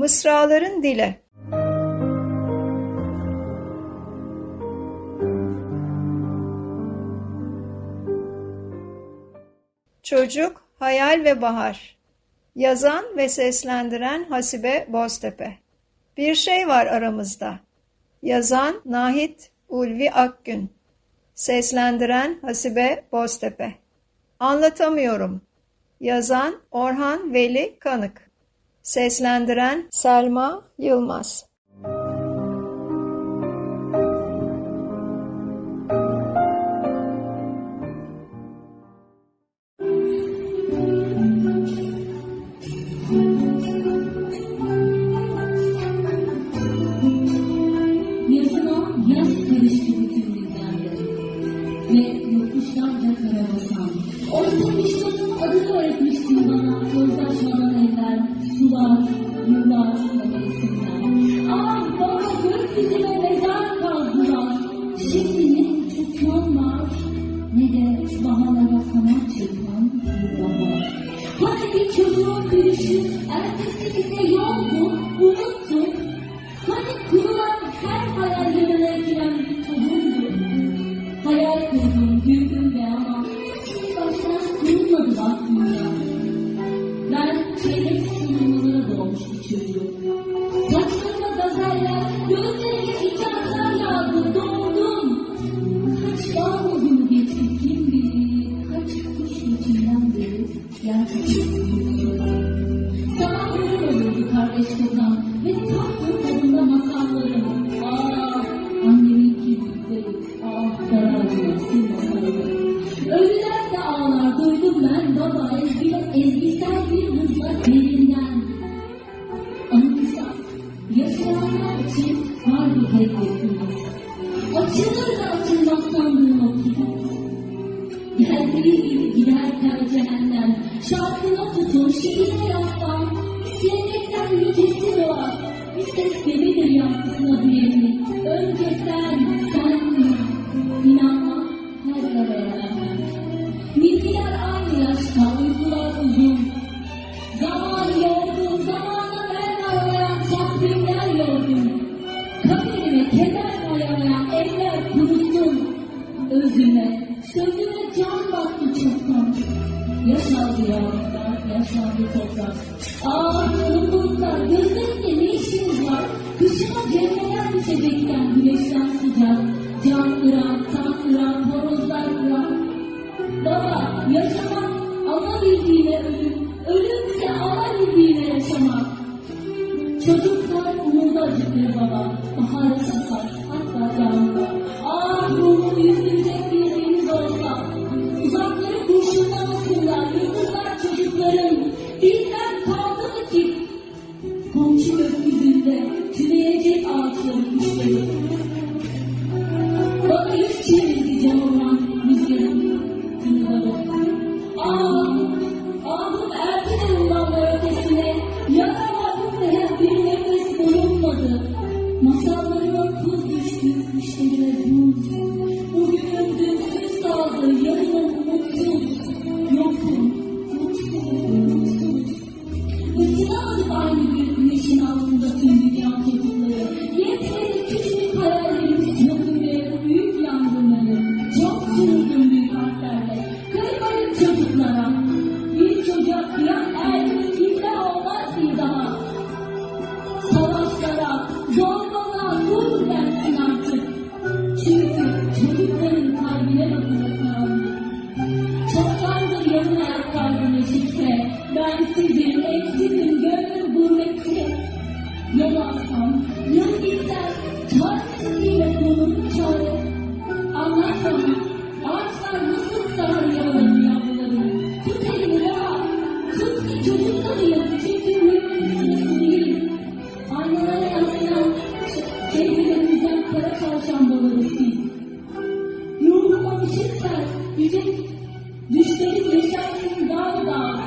Mısraların Dili. Çocuk, Hayal ve Bahar. Yazan ve seslendiren Hasibe Boztepe. Bir şey var aramızda. Yazan Nahit Ulvi Akgün. Seslendiren Hasibe Boztepe. Anlatamıyorum. Yazan Orhan Veli Kanık Seslendiren Selma Yılmaz. Yokuşlarca kara basan. Orta düşmanın adını öğretmiştin bana, yozlaşmadan evvel, yıllar. Ah bana gökyüzüne mezar kazdılar, şimdi ne uçan var, ne de baharlara kanat çırpan bir bahar. Hani bir çocuğun gülüşü, ertesi güne yoldu, unuttum. Hani kurulan her hayal yanına giren. Hayal kurdum, güldüm ve ama baştan kurulmadı aklımda. Ben çeyrek gerçekten Sabahları olurdu kardeş kozan ve tatlı tadında masallarım. Ah, annemin kirpikleri, ah, daracımasın masalları. Ölüler de ağlar, duydum ben baba ezgi, ezgisel bir hızla derinden. Anımsa, yaşayanlar için var bir hedefimiz. Açılır da açılmaz sandığım o kilit. Geldiği gibi giderken 小天的风是绿油油的。Yaşandı toprak. Ah bulutlar, gözlerinde ne işiniz var? Kışıma cenneler düşecekken güneşten sıcak. Can kıran, tan kıran, horozlar kıran. Baba, yaşamak alabildiğine ölüm vai.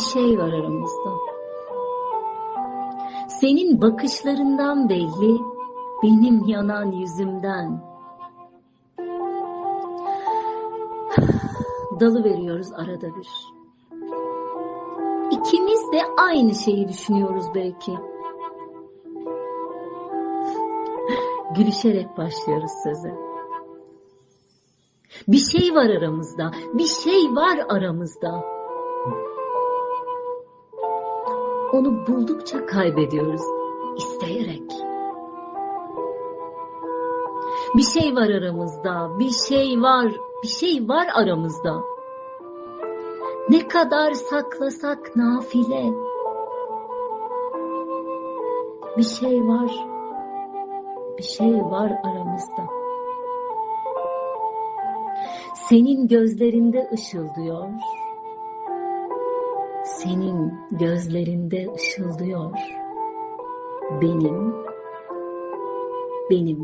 Bir şey var aramızda. Senin bakışlarından belli, benim yanan yüzümden. Dalı veriyoruz arada bir. İkimiz de aynı şeyi düşünüyoruz belki. Gülüşerek başlıyoruz söze. Bir şey var aramızda, bir şey var aramızda. Onu buldukça kaybediyoruz, isteyerek. Bir şey var aramızda, bir şey var, bir şey var aramızda. Ne kadar saklasak nafile. Bir şey var, bir şey var aramızda. Senin gözlerinde ışıldıyor. Senin gözlerinde ışıldıyor. Benim, benim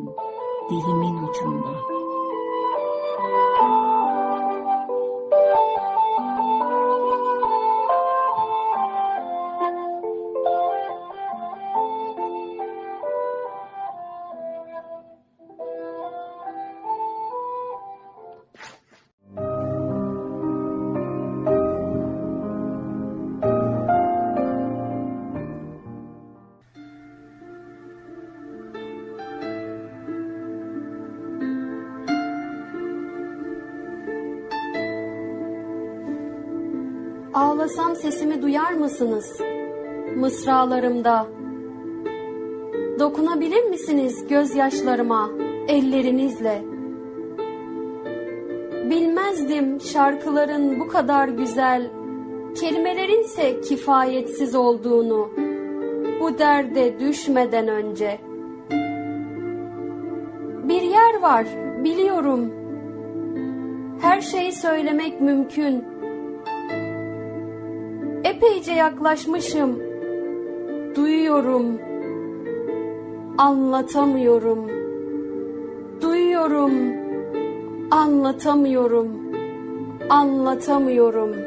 dilimin ucunda. Ağlasam sesimi duyar mısınız? Mısralarımda. Dokunabilir misiniz gözyaşlarıma ellerinizle? Bilmezdim şarkıların bu kadar güzel, kelimelerinse kifayetsiz olduğunu. Bu derde düşmeden önce. Bir yer var, biliyorum. Her şeyi söylemek mümkün. Epeyce yaklaşmışım. Duyuyorum. Anlatamıyorum. Duyuyorum. Anlatamıyorum. Anlatamıyorum.